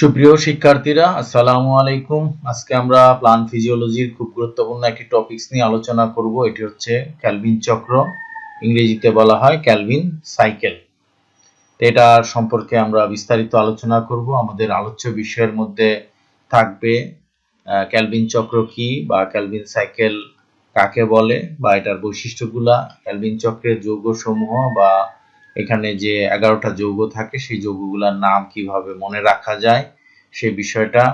সুপ্রিয় শিক্ষার্থীরা, আসসালামু আলাইকুম। আজকে আমরা প্লান ফিজিওলজির খুব গুরুত্বপূর্ণ একটি টপিকস নিয়ে আলোচনা করব। এটি হচ্ছে ক্যালভিন চক্র। ইংরেজিতে বলা হয় ক্যালভিন সাইকেল। তো এটার সম্পর্কে আমরা বিস্তারিত আলোচনা করব। আমাদের আলোচ্য বিষয়ের মধ্যে থাকবে ক্যালভিন চক্র কি বা ক্যালভিন সাইকেল কাকে বলে বা এটার বৈশিষ্ট্যগুলা, ক্যালভিন চক্রের যৌগ সমূহ বা এখানে যে এগারোটা যৌগ থাকে, সেই যৌগগুলোর নাম কীভাবে মনে রাখা যায়, সেই বিষয়টা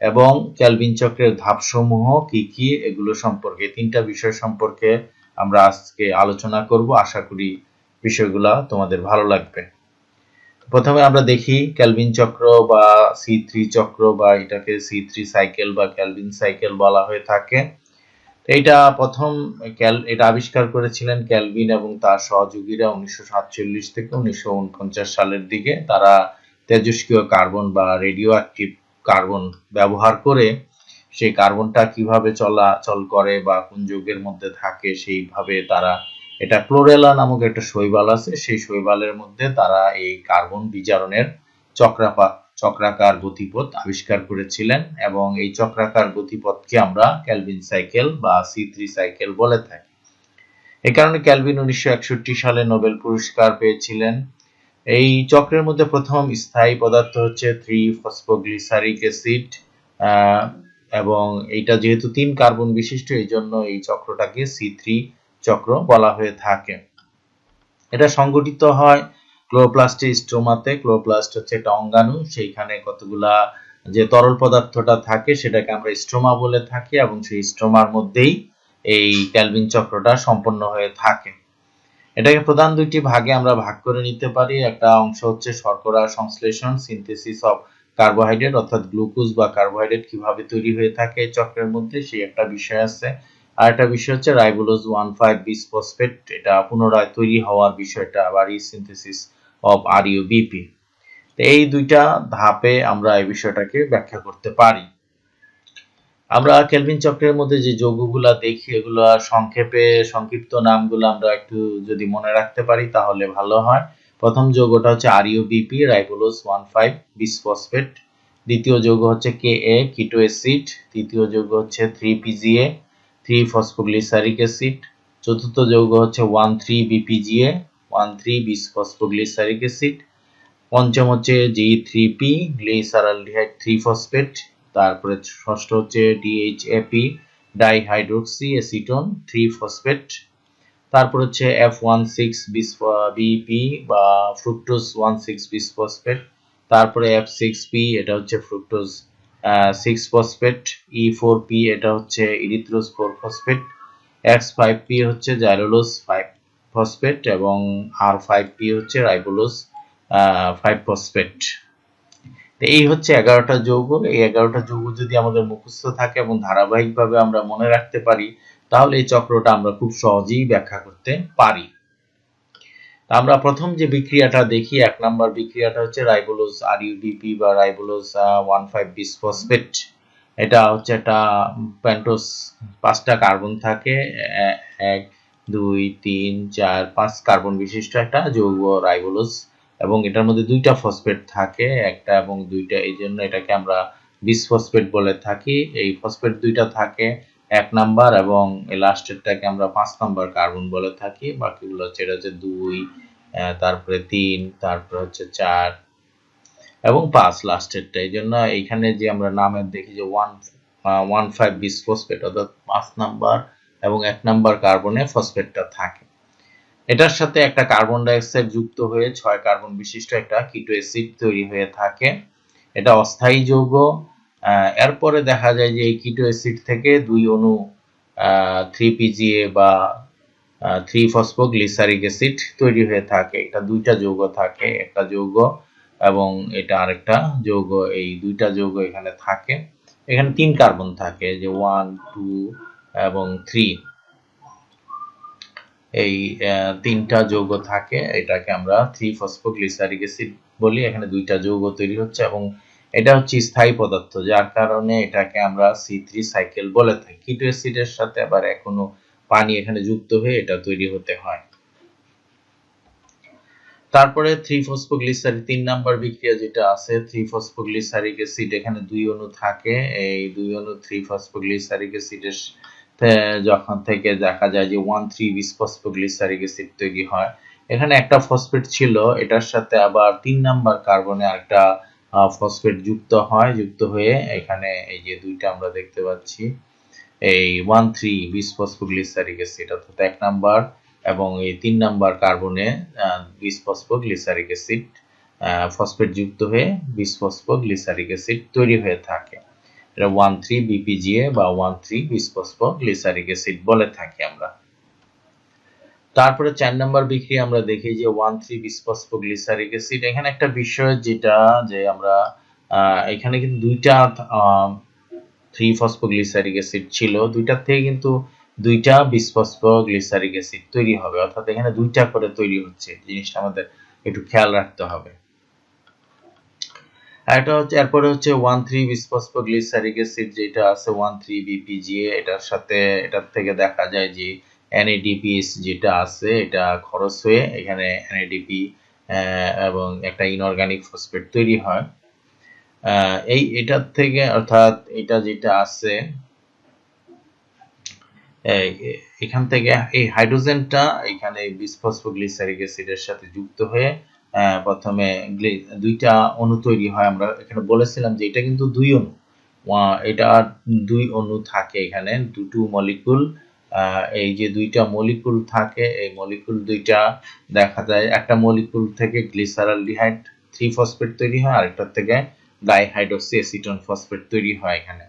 এবং ক্যালভিন চক্রের ধাপসমূহ কি কি, এগুলো সম্পর্কে তিনটা বিষয় সম্পর্কে আমরা আজকে আলোচনা করব। আশা করি বিষয়গুলা তোমাদের ভালো লাগবে। প্রথমে আমরা দেখি ক্যালভিন চক্র বা সি থ্রি চক্র বা এটাকে সি থ্রি সাইকেল বা ক্যালভিন সাইকেল বলা হয়ে থাকে। এটা প্রথম ক্যাল এটা আবিষ্কার করেছিলেন ক্যালভিন এবং তার সহযোগীরা উনিশশো সাতচল্লিশ থেকে উনিশশো উনপঞ্চাশ সালের দিকে। তারা তেজস্ক্রিয় কার্বন বা রেডিও অ্যাক্টিভ কার্বন ব্যবহার করে সেই কার্বনটা কীভাবে চলাচল করে বা কোন যৌগের মধ্যে থাকে সেইভাবে তারা এটা ক্লোরেলা নামক একটা শৈবাল আছে। সেই শৈবালের মধ্যে তারা এই কার্বন বিজারণের চক্রাপা চক্রাকার গতিপথ আবিষ্কার করেছিলেন এবং এই চক্রাকার গতিপথকে আমরা ক্যালভিন সাইকেল বা সি থ্রি সাইকেল বলে থাকি। এ কারণে ক্যালভিন উনিশশো একষট্টি সালে নোবেল পুরস্কার পেয়েছিলেন। এই চক্রের মধ্যে প্রথম স্থায়ী পদার্থ হচ্ছে থ্রি ফসফোগ্লিসারিক অ্যাসিড এবং এইটা যেহেতু তিন কার্বন বিশিষ্ট, এই জন্য এই চক্রটাকে সি থ্রি চক্র বলা হয়ে থাকে। এটা সংগঠিত হয় ক্লোরোপ্লাস্টের স্ট্রোমাতে ক্লোরোপ্লাস্ট হচ্ছে একটা অঙ্গাণু, সেইখানে কতগুলা যে তরল পদার্থটা থাকে সেটাকে আমরা স্ট্রোমা বলে থাকি এবং সেই স্ট্রোমার মধ্যেই এই ক্যালভিন চক্রটা সম্পন্ন হয়ে থাকে। এটাকে প্রধান দুইটি ভাগে আমরা ভাগ করে নিতে পারি। একটা অংশ হচ্ছে শর্করা সংশ্লেষণ সিনথেসিস অফ কার্বোহাইড্রেট অর্থাৎ গ্লুকোজ বা কার্বোহাইড্রেট কীভাবে তৈরি হয়ে থাকে চক্রের মধ্যে, সেই একটা বিষয় আছে। আর একটা বিষয় হচ্ছে রাইবোলোজ ওয়ান ফাইভ বিসফসফেট, এটা পুনরায় তৈরি হওয়ার বিষয়টা, আবার সিনথেসিস অফ আরইউ বিপি এই দুইটা ধাপে আমরা এই বিষয়টাকে ব্যাখ্যা করতে পারি। আমরা কেলভিন চক্রের মধ্যে যে যৌগগুলা দেখি, এগুলো সংক্ষেপে সংক্ষিপ্ত নামগুলো আমরা একটু যদি মনে রাখতে পারি, তাহলে ভালো হয়। প্রথম যৌগটা হচ্ছে RU BP ribulose one five, bisphosphate. দ্বিতীয় যৌগ হচ্ছে কে এ কিটো অ্যাসিড তৃতীয় যৌগ হচ্ছে three PGA three phosphoglyceric acid চতুর্থ যৌগ হচ্ছে one three BPGA one three bis phosphoglyceric acid, পঞ্চম হচ্ছে G three P, glyceraldehyde three phosphate, তারপরে ষষ্ঠ হচ্ছে DHAP dihydroxy acetone three phosphate, তারপর হচ্ছে F one six bis BP বা fructose one six bis phosphate, তারপরে এফ সিক্স পি, এটা হচ্ছে fructose six phosphate, E four P, এটা হচ্ছে erythrose four phosphate, X five P হচ্ছে জাইলোলোজ ফাইভ ফসফেট এবং আর ফাইভ পি হচ্ছে ribulose five phosphate এই হচ্ছে এগারোটা যৌগ। এই এগারোটা যৌগ যদি আমাদের মুখস্থ থাকে এবং ধারাবাহিকভাবে আমরা মনে রাখতে পারি, তাহলে এই চক্রটা আমরা খুব সহজেই ব্যাখ্যা করতে পারি। আমরা প্রথম যে বিক্রিয়াটা দেখি, এক নাম্বার বিক্রিয়াটা হচ্ছে রাইবোলোজ আর ইউডিপি বা রাইবোলোজ ওয়ান ফাইভ বিসফসফেট এটা হচ্ছে একটা প্যান্টোস পাঁচটা কার্বন থাকে এক দুই, তিন, চার, পাঁচ কার্বন বিশিষ্ট একটা যৌগ রাইবোলোজ এবং এটার মধ্যে দুইটা ফসফেট থাকে, একটা এবং দুইটা। এই জন্য এটাকে আমরা বিসফসফেট বলে থাকি। এই ফসফেট দুইটা থাকে এক নাম্বার এবং এই লাস্টেরটাকে আমরা পাঁচ নাম্বার কার্বন বলে থাকি। বাকিগুলো হচ্ছে এটা হচ্ছে দুই তারপরে তিন, তারপরে হচ্ছে চার এবং পাঁচ লাস্টেরটা। এই জন্য এইখানে যে আমরা নামের দেখি যে one one five bis phosphate অর্থাৎ পাঁচ নাম্বার এবং এক নাম্বার কার্বনে ফসফেটটা থাকে। এটার সাথে একটা কার্বন ডাইঅক্সাইড যুক্ত হয়ে ছয় কার্বন বিশিষ্ট একটা কিটো অ্যাসিড তৈরি হয়ে থাকে। এটা অস্থায়ী যৌগ। এরপরে দেখা যায় যে এই কিটো অ্যাসিড থেকে দুই অণু থ্রি পিজিএ বা থ্রি ফসফোগ্লিসারিক অ্যাসিড তৈরি হয়ে থাকে। এটা দুইটা যৌগ থাকে, একটা যৌগ এবং এটা আরেকটা যৌগ। এই দুইটা যৌগ এখানে থাকে। এখানে তিন কার্বন থাকে, যে ওয়ান টু এবং থ্রি এই তিনটা যৌগ থাকে, এটাকে আমরা থ্রি ফসফোগ্লিসারিক অ্যাসিড বলি, এখানে দুইটা যৌগ তৈরি হচ্ছে এবং এটা হচ্ছে স্থায়ী পদার্থ, যার কারণে এটাকে আমরা সি থ্রি সাইকেল বলে থাকি। কিটো অ্যাসিডের সাথে আবার এখনও পানি এখানে যুক্ত হয়ে এটা তৈরি হতে হয়। তারপরে থ্রি ফসফোগ্লিসারিক তিন নাম্বার বিক্রিয়া যেটা আছে থ্রি ফসফোগ্লিসারিক অ্যাসিড এখানে দুই অণু থাকে, এই দুই অণু থ্রি ফসফোগ্লিসারিক অ্যাসিডের যখন থেকে দেখা যায় যে one three bis phosphoglyceric acid তৈরি হয়, এখানে একটা ফসফেট ছিল, এটার সাথে আবার তিন নাম্বার কার্বনে একটা ফসফেট যুক্ত হয়, যুক্ত হয়ে এখানে এই যে দুইটা আমরা দেখতে পাচ্ছি। এই one three bis phosphoglyceric acid অর্থাৎ এক নাম্বার এবং এই তিন নাম্বার কার্বনে বিস ফসফোগ্লিসারিক অ্যাসিড ফসফেট যুক্ত হয়ে বিস ফসফোগ্লিসারিক অ্যাসিড তৈরি হয়ে থাকে। এটা ওয়ান থ্রি বিপিজিএ বা one three bis phosphoglyceric acid বলে থাকি আমরা। তারপরে চার নাম্বার বিক্রিয়া আমরা দেখি যে ওয়ান থ্রি বিসফসফোগ্লিসারিক অ্যাসিড এখানে একটা বিষয় যেটা যে আমরা এখানে কিন্তু দুইটা থ্রি ফসফোগ্লিসারিক অ্যাসিড ছিল, দুইটার থেকে কিন্তু দুইটা বিসফসফোগ্লিসারিক অ্যাসিড তৈরি হবে। অর্থাৎ এখানে দুইটা করে তৈরি হচ্ছে। জিনিসটা আমাদের একটু খেয়াল রাখতে হবে। এটা হচ্ছে, এরপরে হচ্ছে ওয়ান থ্রি বিসফসফোগ্লিসারিক অ্যাসিড যেটা আছে ওয়ান থ্রি বিপিজিএ এটার সাথে, এটার থেকে দেখা যায় যে এনএডিপিএস যেটা আছে, এটা খরচ হয়ে এখানে এনএডিপি এবং একটা ইনঅর্গানিক ফসফেট তৈরি হয়। এই এটার থেকে অর্থাৎ এটা যেটা আছে এখান থেকে এই হাইড্রোজেনটা এখানে বিসফসফোগ্লিসারিক অ্যাসিডের সাথে যুক্ত হয়ে প্রথমে দুইটা অণু তৈরি হয়। আমরা এখানে বলেছিলাম যে এটা কিন্তু দুই অণু। এটা দুই অণু থাকে এখানে, দুটো মলিকুল এই যে দুইটা মলিকুল থাকে, এই মলিকুল দুইটা দেখা যায়। একটা মলিকুল থেকে গ্লিসারালডিহাইড থ্রি ফসফেট তৈরি হয় আরেকটার থেকে ডাইহাইড্রক্সি অ্যাসিটন ফসফেট তৈরি হয় এখানে।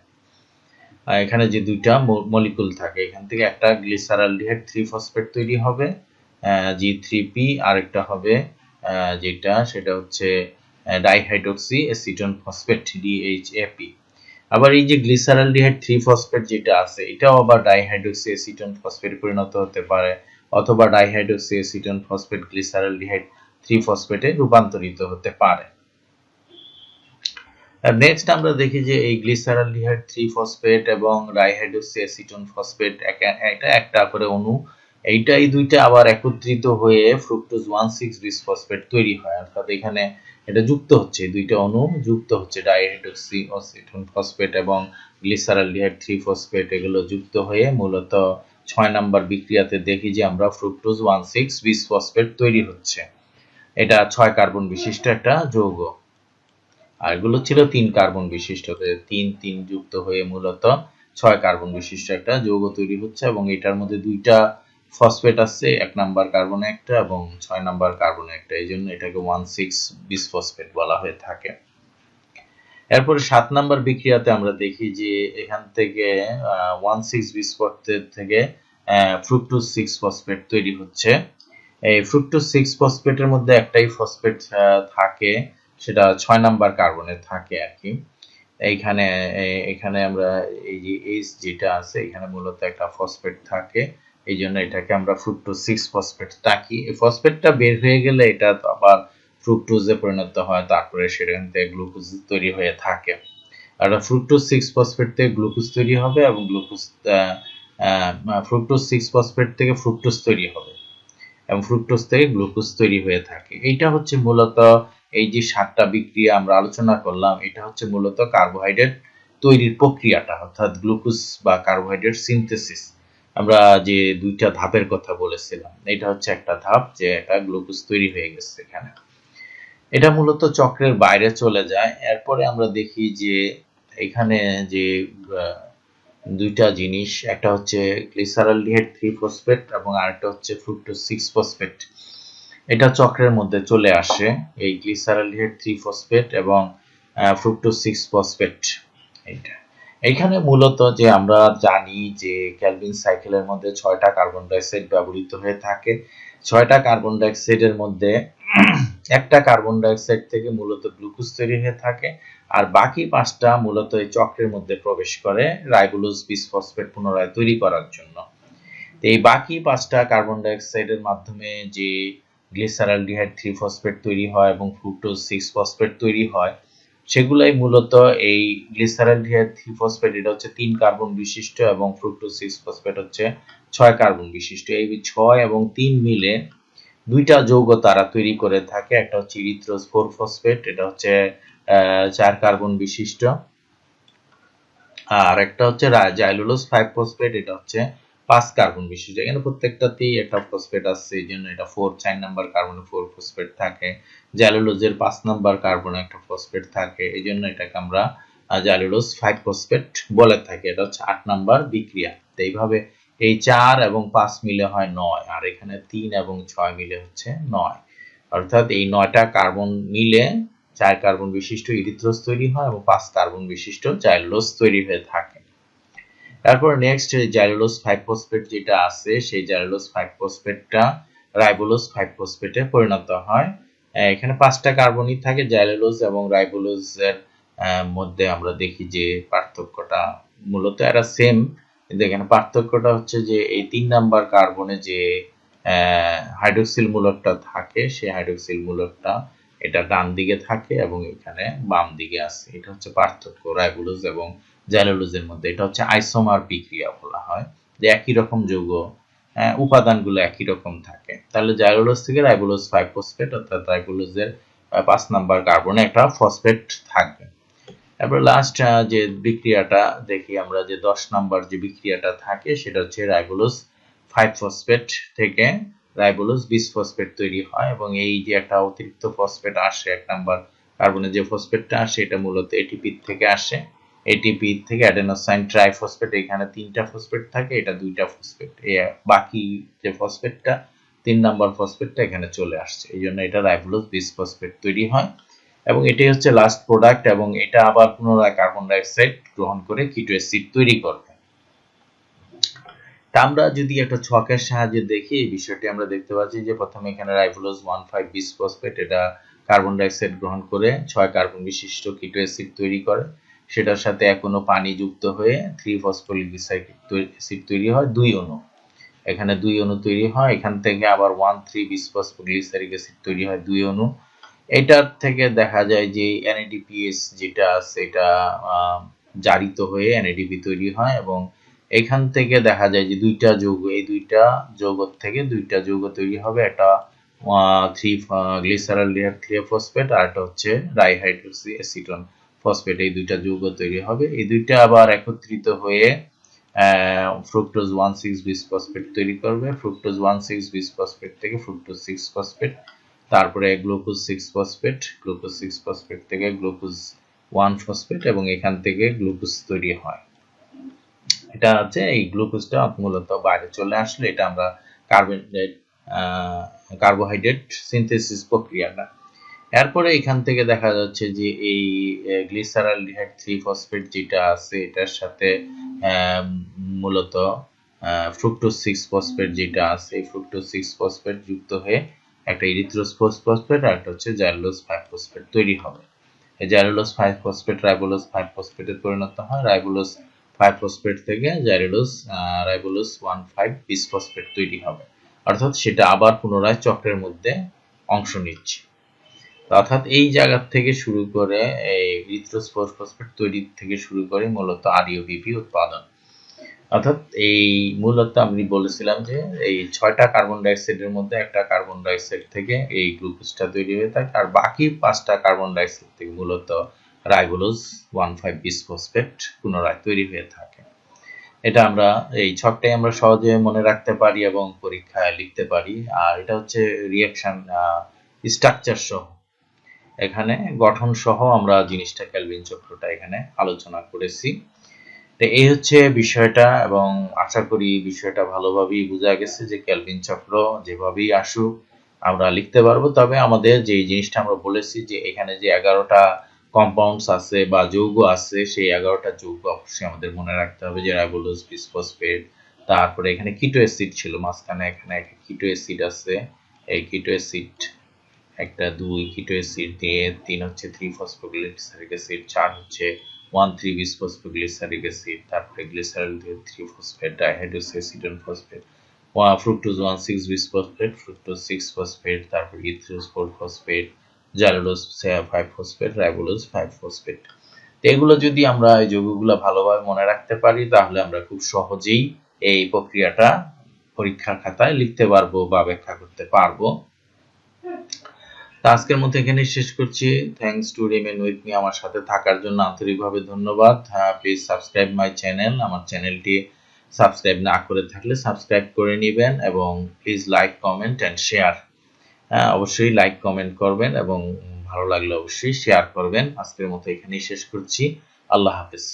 এখানে যে দুইটা মলিকুল থাকে, এখান থেকে একটা গ্লিসারালডিহাইড থ্রি ফসফেট তৈরি হবে জি থ্রি পি আরেকটা হবে যেটা, সেটা হচ্ছে ডাইহাইড্রক্সি অ্যাসিটন ফসফেট ডিএইচএপি আবার এই যে গ্লিসারালডিহাইড থ্রি ফসফেট যেটা আছে, এটাও আবার ডাইহাইড্রোক্সি অ্যাসিটন ফসফেট পরিণত হতে পারে, অথবা dihydroxy acetone phosphate glyceraldehyde three ফসফেটে রূপান্তরিত হতে পারে। নেক্সট আমরা দেখি যে এই গ্লিসারালডিহাইড থ্রি ফসফেট এবং ডাইহাইড্রোক্সি অ্যাসিটন ফসফেট এটা একটা করে অণু এইটা এই দুইটা আবার একত্রিত হয়ে fructose one six bis phosphate তৈরি হয়। অর্থাৎ এখানে এটা যুক্ত হচ্ছে দুইটা অণু যুক্ত হচ্ছে। ডাইহাইড্রোক্সি অসিটন ফসফেট এবং গ্লিসারালডিহাইড থ্রি ফসফেট এগুলো যুক্ত হয়ে মূলত ছয় নাম্বার বিক্রিয়াতে দেখি যে আমরা fructose one six bis phosphate তৈরি হচ্ছে। এটা ছয় কার্বন বিশিষ্ট একটা যৌগ। আর এগুলো ছিল তিন কার্বন বিশিষ্ট। তিন তিন যুক্ত হয়ে মূলত ছয় কার্বন বিশিষ্ট একটা যৌগ তৈরি হচ্ছে এবং এটার মধ্যে দুইটা ফসফেট আছে, এক নাম্বার কার্বনে একটা এবং ছয় নাম্বার কার্বনে একটা, এই জন্য এটাকে ওয়ান সিক্স বিস ফসফেট বলা হয়ে থাকে। এরপরে সাত নাম্বার বিক্রিয়াতে আমরা দেখি যে এখান থেকে ওয়ান সিক্স বিস ফসফেট থেকে ফ্রুক্টোজ সিক্স ফসফেট তৈরি হচ্ছে। এই ফ্রুক্টোজ সিক্স ফসফেটের মধ্যে একটাই ফসফেট থাকে, সেটা ছয় নাম্বার কার্বনে থাকে আর কি। এইখানে এখানে আমরা এই যে এইচ যেটা আছে, এখানে মূলত একটা ফসফেট থাকে। এই জন্য এটাকে আমরা ফ্রুক্টোজ সিক্স ফসফেট ডাকি এই ফসফেটটা বের হয়ে গেলে এটা আবার ফ্রুক্টোজে পরিণত হয়, তারপরে সেখান থেকে গ্লুকোজ তৈরি হয়ে থাকে। আর ফ্রুক্টোজ সিক্স ফসফেট থেকে গ্লুকোজ তৈরি হবে এবং গ্লুকোজ ফ্রুক্টোজ সিক্স ফসফেট থেকে ফ্রুক্টোজ তৈরি হবে এবং ফ্রুক্টোজ থেকে গ্লুকোজ তৈরি হয়ে থাকে। এইটা হচ্ছে মূলত এই যে সাতটা বিক্রিয়া আমরা আলোচনা করলাম, এটা হচ্ছে মূলত কার্বোহাইড্রেট তৈরির প্রক্রিয়াটা, অর্থাৎ গ্লুকোজ বা কার্বোহাইড্রেট সিনথেসিস আমরা যে দুইটা ধাপের কথা বলেছিলাম, এটা হচ্ছে একটা ধাপ যে একটা গ্লুকোজ তৈরি হয়ে গেছে এখানে। এটা মূলত চক্রের বাইরে চলে যায়। এরপরে আমরা দেখি যে এখানে যে দুইটা জিনিস, একটা হচ্ছে গ্লিসারালডিহাইড থ্রি ফসফেট এবং আরেকটা হচ্ছে ফ্রুক্টোজ সিক্স ফসফেট এটা চক্রের মধ্যে চলে আসে, এই গ্লিসারালডিহাইড থ্রি ফসফেট এবং ফ্রুক্টোজ সিক্স ফসফেট এইটা। এখানে মূলত যে আমরা জানি যে ক্যালভিন সাইকেলের মধ্যে ছয়টা কার্বন ডাইঅক্সাইড ব্যবহৃত হয়ে থাকে। ছয়টা কার্বন ডাইঅক্সাইডের মধ্যে একটা কার্বন ডাইঅক্সাইড থেকে মূলত গ্লুকোজ তৈরি হয়ে থাকে আর বাকি পাঁচটা মূলত এই চক্রের মধ্যে প্রবেশ করে রাইবোলোজ বিসফসফেট পুনরায় তৈরি করার জন্য। এই বাকি পাঁচটা কার্বন ডাইঅক্সাইডের মাধ্যমে যে গ্লিসারালডিহাইড থ্রি ফসফেট তৈরি হয় এবং ফ্রুক্টোজ সিক্স ফসফেট তৈরি হয় সেগুলাই মূলত এই থ্রি ফসফেট এটা হচ্ছে তিন কার্বন বিশিষ্ট এবং ফ্রুক্টোজ সিক্স ফসফেট হচ্ছে ছয় কার্বন বিশিষ্ট। এই ছয় এবং তিন মিলে দুইটা যৌগ তারা তৈরি করে থাকে, একটা হচ্ছে ইরিথ্রোজ ফোর ফসফেট এটা হচ্ছে চার কার্বন বিশিষ্ট। আর একটা হচ্ছে জাইলুলোজ ফাইভ ফসফেট এটা হচ্ছে পাঁচ কার্বন বিশিষ্ট। এখানে প্রত্যেকটাতেই একটা ফসফেট আছে, এই জন্য এটা ফোর চার নাম্বার কার্বনে ফোর ফসফেট থাকে। জাইলুলোজের পাঁচ নাম্বার কার্বনে একটা ফসফেট থাকে, এই জন্য এটাকে আমরা জাইলুলোজ ফাইভ ফসফেট বলে থাকি। এটা হচ্ছে আট নাম্বার বিক্রিয়া। তো এইভাবে এই চার এবং পাঁচ মিলে হয় নয়, আর এখানে তিন এবং ছয় মিলে হচ্ছে নয়। অর্থাৎ এই নয়টা কার্বন মিলে চার কার্বন বিশিষ্ট ইরিথ্রোজ তৈরি হয় এবং পাঁচ কার্বন বিশিষ্ট জাইলোলোজ তৈরি হয়ে থাকে। তারপর নেক্সট জাইলোলোজ ফাইভ ফসফেট যেটা আছে সেই জাইলোলোজ ফাইভ ফসফেটটা রাইবোলোজ ফাইভ ফসফেটে পরিণত হয়। এখানে পাঁচটা কার্বনই থাকে জাইলোলোজ এবং রাইবোলোজের আহ, মধ্যে আমরা দেখি যে পার্থক্যটা মূলত এরা সেম কিন্তু এখানে পার্থক্যটা হচ্ছে যে এই তিন নাম্বার কার্বনে যে হাইড্রোক্সিল মূলকটা থাকে সেই হাইড্রোক্সিল মূলকটা এটা ডান দিকে থাকে এবং এখানে বাম দিকে আছে। এটা হচ্ছে পার্থক্য রাইবোলোজ এবং জ্যালোলোজের মধ্যে। এটা হচ্ছে আইসোমার বিক্রিয়া বলা হয় যে একই রকম যৌগ আহ, উপাদানগুলো একই রকম থাকে। তাহলে জাইলোলোজ থেকে রাইবোলোজ ফাইভ ফসফেট অর্থাৎ রাইবোলোজের পাঁচ নাম্বার কার্বনে একটা ফসফেট থাকবে। এবার লাস্ট যে বিক্রিয়াটা দেখি আমরা যে দশ নাম্বার যে বিক্রিয়াটা থাকে সেটা হচ্ছে রাইবোলোজ ফাইভ ফসফেট থেকে রাইবোলোজ বিশ ফসফেট তৈরি হয় এবং এই যে একটা অতিরিক্ত ফসফেট আসে এক নাম্বার কার্বনে যে ফসফেটটা আসে এটা মূলত এটিপি থেকে আসে। এটিপি থেকে অ্যাডেনোসাইন ট্রাইফসফেট এখানে তিনটা ফসফেট থাকে, এটা দুইটা ফসফেট বাকি যে ফসফেটটা তিন নাম্বার ফসফেটটা এখানে চলে আসছে। এই জন্য এটা রাইবোলোজ বিশ ফসফেট তৈরি হয়। এবং এটাই হচ্ছে লাস্ট প্রোডাক্ট এবং এটা আবার পুনরায় কার্বন ডাইঅক্সাইড গ্রহণ করে কিটো অ্যাসিড তৈরি করবে। তা আমরা যদি একটা ছকের সাহায্যে দেখি, এই বিষয়টি আমরা দেখতে পাচ্ছি যে প্রথমে এখানে ribulose one five bis phosphate এটা কার্বন ডাইঅক্সাইড গ্রহণ করে ছয় কার্বন বিশিষ্ট কিটো অ্যাসিড তৈরি করে। সেটার সাথে এখনও পানি যুক্ত হয়ে থ্রি ফসফোলিক তৈরি হয় দুই অণু। এখানে দুই অণু তৈরি হয়, এখান থেকে আবার one three bis phosphoglyceric acid তৈরি হয় দুই অণু। এটার থেকে দেখা যায় যে এনএডিপিএস যেটা আছে, এটা জারিত হয়ে এনএডিপি তৈরি হয় এবং এখান থেকে দেখা যায় যে দুইটা যৌগ, এই দুইটা যৌগ থেকে দুইটা যৌগ তৈরি হবে। একটা থ্রি গ্লিসারাল ফসফেট আর এটা হচ্ছে ডাইহাইড্রোক্সি অ্যাসিটন ফসফেট এই দুইটা যৌগ তৈরি হবে। এই দুইটা আবার একত্রিত হয়ে fructose one six bis phosphate তৈরি করবে। Fructose one six bis phosphate থেকে ফ্রুক্টোজ সিক্স ফসফেট তারপরে glucose six phosphate glucose six phosphate থেকে গ্লুকোজ ওয়ান ফসফেট এবং এখান থেকে গ্লুকোজ তৈরি হয়। এটা হচ্ছে এই গ্লুকোজটা মূলত বাইরে চলে আসলে এটা আমরা কার্বোহাইড্রেট কার্বোহাইড্রেট সিনথেসিস প্রক্রিয়াটা। এরপরে এখান থেকে দেখা যাচ্ছে যে এই গ্লিসারালডিহাইড থ্রি ফসফেট যেটা আছে, এটার সাথে মূলত ফ্রুক্টোজ সিক্স ফসফেট যেটা আছে ফ্রুক্টোজ সিক্স ফসফেট যুক্ত হয়ে একটা ইরিথ্রোজ ফসফেট আর একটা হচ্ছে জাইলোজ ফাইভ ফসফেট তৈরি হবে। এই xylose five phosphate ribulose five ফসফেটে পরিণত হয় রাইবোলোজ ফাইভ ফসফেট থেকে xylose ribulose one five bis phosphate তৈরি হবে। অর্থাৎ সেটা আবার পুনরায় চক্রের মধ্যে অংশ নিচ্ছে। অর্থাৎ এই জায়গা থেকে শুরু করে এই ইরিথ্রোজ ফসফেট তৈরি থেকে শুরু করে মূলত আরইউবিপি উৎপাদন। অর্থাৎ এই মূলত আমি বলেছিলাম যে এই ছয়টা কার্বন ডাইঅক্সাইডের মধ্যে একটা কার্বন ডাইঅক্সাইড থেকে এই গ্লুকোজটা তৈরি হয়ে থাকে আর বাকি পাঁচটা কার্বন ডাইঅক্সাইড থেকে মূলত ribulose one five bis phosphate পুনরায় তৈরি হয়ে থাকে। এটা আমরা এই ছকটাই আমরা সহজে মনে রাখতে পারি এবং পরীক্ষায় লিখতে পারি। আর এটা হচ্ছে রিয়াকশন স্ট্রাকচার সহ। এখানে গঠন সহ আমরা জিনিসটা ক্যালভিন চক্রটা এখানে আলোচনা করেছি। তো এই হচ্ছে বিষয়টা এবং আশা করি বিষয়টা ভালোভাবেই বোঝা গেছে যে ক্যালভিন চক্র যেভাবেই আসুক, আমরা লিখতে পারব। তবে আমাদের যে জিনিসটা আমরা বলেছি যে এখানে যে এগারোটা কম্পাউন্ডস আছে বা যৌগ আছে, সেই এগারোটা যৌগ অবশ্যই আমাদের মনে রাখতে হবে। যে রাইবোলোজ বিসফসফেট তারপরে এখানে কিটো অ্যাসিড ছিল মাঝখানে এখানে একটা কিটো অ্যাসিড আছে এই কিটো অ্যাসিড একটা দুই কিটো অ্যাসিড দিয়ে তিন হচ্ছে থ্রি ফসফোগ্লিসারিক অ্যাসিড চার হচ্ছে one three bis phosphoglyceric acid তারপরে glyceraldehyde three phosphate dihydroxy acetone phosphate fructose one six bis phosphate fructose six phosphate তারপর erythrose four phosphate xylulose five phosphate ribulose five phosphate এগুলো যদি আমরা এই যৌগগুলো ভালোভাবে মনে রাখতে পারি, তাহলে আমরা খুব সহজেই এই প্রক্রিয়াটা পরীক্ষার খাতায় লিখতে পারব বা ব্যাখ্যা করতে পারব। তা আজকের মতো এখানেই শেষ করছি। Thanks to remain with me আমার সাথে থাকার জন্য আন্তরিকভাবে ধন্যবাদ। প্লিজ সাবস্ক্রাইব মাই চ্যানেল আমার চ্যানেলটি সাবস্ক্রাইব না করে থাকলে সাবস্ক্রাইব করে নেবেন এবং please like comment and share অবশ্যই লাইক কমেন্ট করবেন এবং ভালো লাগলে অবশ্যই শেয়ার করবেন। আজকের মতো এখানেই শেষ করছি। আল্লাহ হাফেজ।